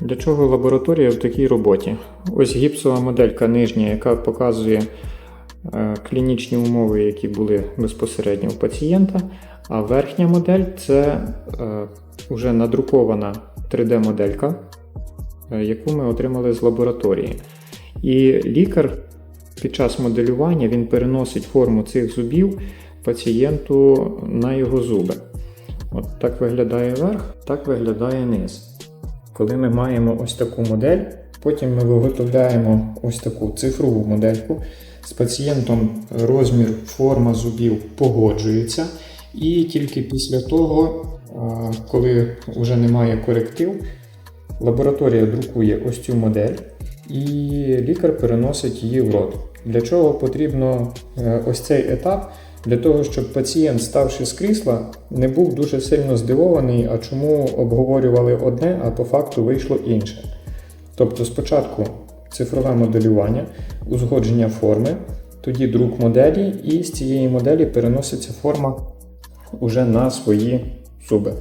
Для чого лабораторія в такій роботі? Ось гіпсова моделька нижня, яка показує е, клінічні умови, які були безпосередньо у пацієнта. А верхня модель це е, вже надрукована 3D-моделька, е, яку ми отримали з лабораторії. І лікар під час моделювання він переносить форму цих зубів пацієнту на його зуби. От так виглядає верх, так виглядає низ. Коли ми маємо ось таку модель, потім ми виготовляємо ось таку цифрову модельку. З пацієнтом розмір, форма зубів погоджується. І тільки після того, коли вже немає коректив, лабораторія друкує ось цю модель, і лікар переносить її в рот. Для чого потрібно е, ось цей етап? Для того, щоб пацієнт, ставши з крісла, не був дуже сильно здивований, а чому обговорювали одне, а по факту вийшло інше. Тобто спочатку цифрове моделювання, узгодження форми, тоді друк моделі, і з цієї моделі переноситься форма уже на свої зуби.